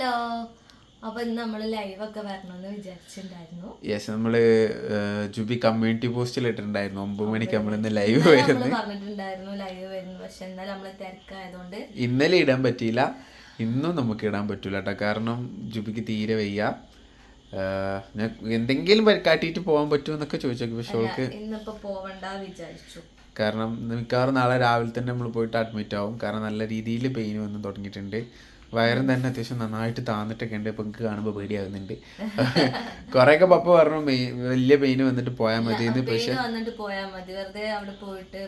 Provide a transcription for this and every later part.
Hello അപ്പൊ ഇന്ന് നമ്മൾ ലൈവ് ഒക്കെ വരണമെന്ന് വിചാരിച്ചിട്ടുണ്ടായിരുന്നു. യെസ് നമ്മൾ ജുബി കമ്മ്യൂണിറ്റി പോസ്റ്റിൽ ഇട്ടിട്ടുണ്ടായിരുന്നു. ഒമ്പത് മണിക്ക് നമ്മൾ ഇന്ന് ലൈവ് വരുന്നു നമ്മൾ പറഞ്ഞിട്ടുണ്ടായിരുന്നു ലൈവ് വരുന്നു. പക്ഷെ എന്നാലും നമ്മൾ തിരക്കായതുകൊണ്ട് ഇന്നലെ ഇടാൻ പറ്റിയില്ല. ഇന്നും നമുക്ക് ഇടാൻ പറ്റൂല കേട്ടോ. കാരണം ജുബിക്ക് തീരെ വയ്യ. ഞാൻ എന്തെങ്കിലും കാട്ടിയിട്ട് പോകാൻ പറ്റുമോ എന്നൊക്കെ ചോദിച്ചു പക്ഷെ അവൾക്ക് ഇന്നിപ്പോ പോവണ്ട വിചാരിച്ചു. കാരണം മിക്കവാറും നാളെ രാവിലെ തന്നെ നമ്മൾ പോയിട്ട് അഡ്മിറ്റ് ആവും. കാരണം നല്ല രീതിയിൽ പെയിൻ വന്ന് തുടങ്ങിയിട്ടുണ്ട്. വയറും തന്നെ അത്യാവശ്യം നന്നായിട്ട് താന്നിട്ടൊക്കെ ഉണ്ട്. ഇപ്പം എനിക്ക് കാണുമ്പോൾ പേടിയാകുന്നുണ്ട്. കുറേയൊക്കെ പപ്പ പറഞ്ഞു വലിയ പെയിൻ വന്നിട്ട് പോയാൽ മതി പക്ഷേ പക്ഷെ വന്നിട്ട് പോയാൽ മതി. വെറുതെ അവിടെ പോയിട്ട്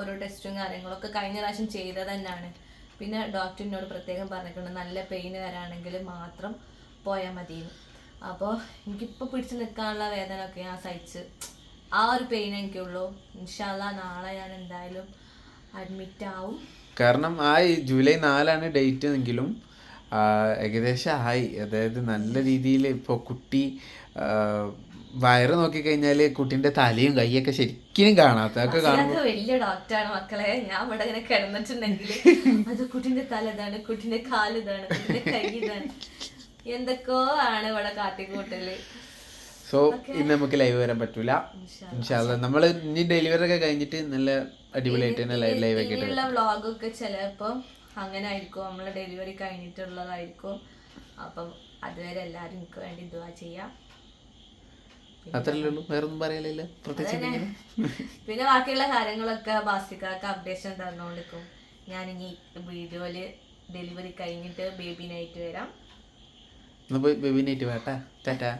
ഓരോ ടെസ്റ്റും കാര്യങ്ങളൊക്കെ കഴിഞ്ഞ പ്രാവശ്യം ചെയ്തത് തന്നെയാണ്. പിന്നെ ഡോക്ടറിനോട് പ്രത്യേകം പറഞ്ഞിട്ടുണ്ട് നല്ല പെയിൻ വരാണെങ്കിൽ മാത്രം പോയാൽ മതിയെന്ന്. അപ്പോൾ എനിക്കിപ്പോൾ പിടിച്ച് നിൽക്കാനുള്ള വേദന ഒക്കെ ഞാൻ സഹിച്ച് ആ ഒരു പെയിൻ എനിക്കുള്ളൂ ഇൻഷാല്ല നാളെ ഞാൻ എന്തായാലും അഡ്മിറ്റ് ആവും. കാരണം ആ ഈ ജൂലൈ നാലാണ് ഡേറ്റ് എങ്കിലും ഏകദേശം ആയി. അതായത് നല്ല രീതിയിൽ ഇപ്പോൾ കുട്ടി വയറ് നോക്കിക്കഴിഞ്ഞാൽ കുട്ടീന്റെ തലയും കൈയൊക്കെ ശരിക്കും കാണാത്ത അതൊക്കെ കാണും അതൊക്കെ വലിയ ഡോക്ടറാണ് മക്കളെ. ഞാൻ ഇവിടെ ഇങ്ങനെ കിടന്നിട്ടുണ്ടെങ്കിൽ അത് കുട്ടീന്റെ തല ഇതാണ് കുട്ടീന്റെ കാലിതാണ് കുട്ടീന്റെ കൈ ഇതാണ്. എന്തൊക്കെയോ ആണ് ഇവിടെ കാട്ടിക്കൂട്ടൽ. സോ ഇന്ന് നമുക്ക് ലൈവ് വരാൻ പറ്റൂല. ഇൻഷാല്ല നമ്മൾ ഇനി ഡെലിവറി ഒക്കെ കഴിഞ്ഞിട്ട് നല്ല അടിപൊളിയായിട്ട് തന്നെ ലൈവ് ലൈവ് ഒക്കെ ഇട്ട് ഇനിയുള്ള വ്ളോഗൊക്കെ ചിലപ്പോ അങ്ങനെ ആയിരിക്കും നമ്മളെ ഡെലിവറി കഴിഞ്ഞിട്ടുള്ളതായിരിക്കും. അപ്പം അതുവരെ എല്ലാരും എനിക്ക് വേണ്ടി ദുവാ ചെയ്യാം. ഉള്ളൂ? പറയാനില്ല പ്രത്യേകിച്ച് പിന്നെ ബാക്കിയുള്ള കാര്യങ്ങളൊക്കെ ബാസിക്കാക്ക് അപ്ഡേഷൻ തന്നോണ്ടിരിക്കും. ഞാൻ ഇനി വീഡിയോയിൽ ഡെലിവറി കഴിഞ്ഞിട്ട് ബേബി നൈറ്റ് വരാം. ബേബി നൈറ്റ് വേട്ടാ ടാറ്റാ.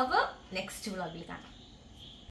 അപ്പോൾ നെക്സ്റ്റ് വ്ളോഗിൽ കാണാം.